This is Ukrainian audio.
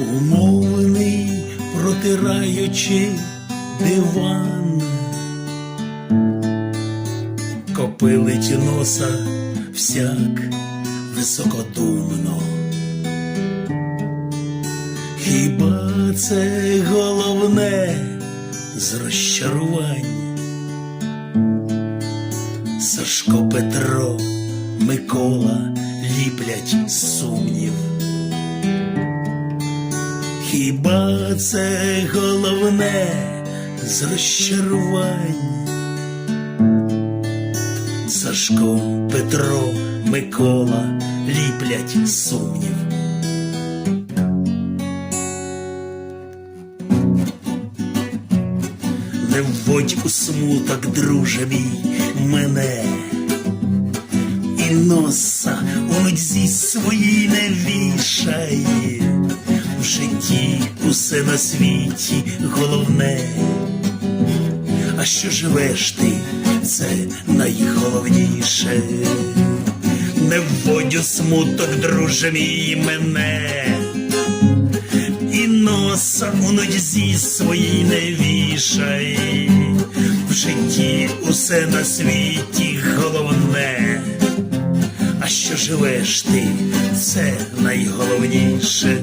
умовний, протираючи диван, копилить носа всяк високодумно. Хіба це головне з розчарувань? Сашко Петро, Микола ліплять сумнів. Хіба це головне з розчарувань? Сашко, Петро, Микола ліплять сумнів. Не вводь у смуток, друже мій, мене, і носа у нудзі своїй не вішай. Житті усе на світі головне. А що живеш ти, це найголовніше. Не вводь у смуток, друже мій, мене і носа у нозі своїй не вішай. В житті усе на світі головне. А що живеш ти, це найголовніше.